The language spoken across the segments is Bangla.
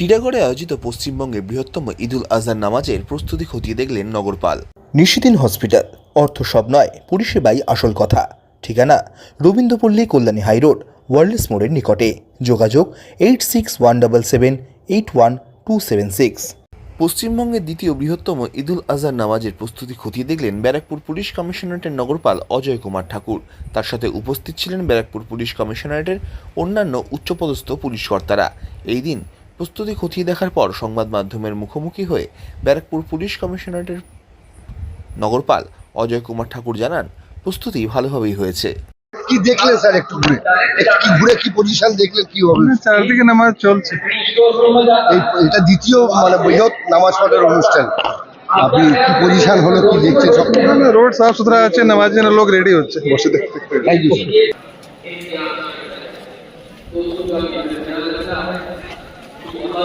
টিটাগড়ে আয়োজিত পশ্চিমবঙ্গের বৃহত্তম ঈদুল আজহার নামাজের প্রস্তুতি খতিয়ে দেখলেন নগরপাল। নিশিদিন হসপিটাল। অর্থ সব নয় পরিষেবাই আসল কথা। ঠিকানা রবীন্দ্রপল্লী কল্যাণী হাইরোড ওয়ার্ল্ডস মোড়ের নিকটে। যোগাযোগ eight six one double seven eight one two seven six. পশ্চিমবঙ্গের দ্বিতীয় বৃহত্তম ঈদুল আজহার নামাজের প্রস্তুতি খতিয়ে দেখলেন ব্যারাকপুর পুলিশ কমিশনারেটের নগরপাল অজয় কুমার ঠাকুর। তার সাথে উপস্থিত ছিলেন ব্যারাকপুর পুলিশ কমিশনারেটের অন্যান্য উচ্চপদস্থ পুলিশ কর্তারা। এই দিন প্রস্তুতি খতিয়ে দেখার পর সংবাদ মাধ্যমের মুখোমুখি হয়ে ব্যারাকপুর পুলিশ কমিশনারেটের নগরপাল অজয় কুমার ঠাকুর জানান প্রস্তুতি ভালোভাবেই হয়েছে। কি দেখলেন স্যার একটু ঘুরে? একটু কি ঘুরে কি পজিশন দেখলেন কি হবে? চারদিকে নামাজ চলছে। এটা দ্বিতীয় মানে বৃহৎ নামাজ পড়ার অনুষ্ঠান। আপনি কি পজিশন হলো কি দেখছেন? সব রোড সাফ সুতরা আছে নামাজ জন্য লোক রেডি হচ্ছে। বসে দেখতে থ্যাংক ইউ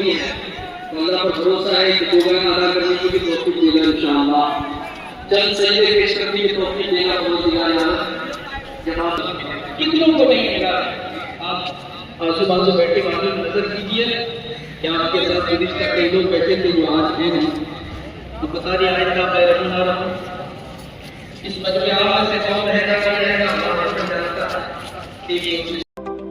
अल्लाह पर भरोसा है कि प्रोग्राम अदा करने की भी तौफीक देगा इंशाअल्लाह। चंद सजदे पेश करने की तौफीक देगा परवरदिगार जनाब, कितनों को नहीं मिला? आप आजू बाजू बैठे वालों को नज़र कीजिए। क्या आपके साथ गुजश्ता कई लोग बैठे थे जो आज हैं नहीं? तो बता दिया आज का मैं रहूँगा रहूँ? इस मजबूर से कौन रहेगा कौन रहेगा को है। है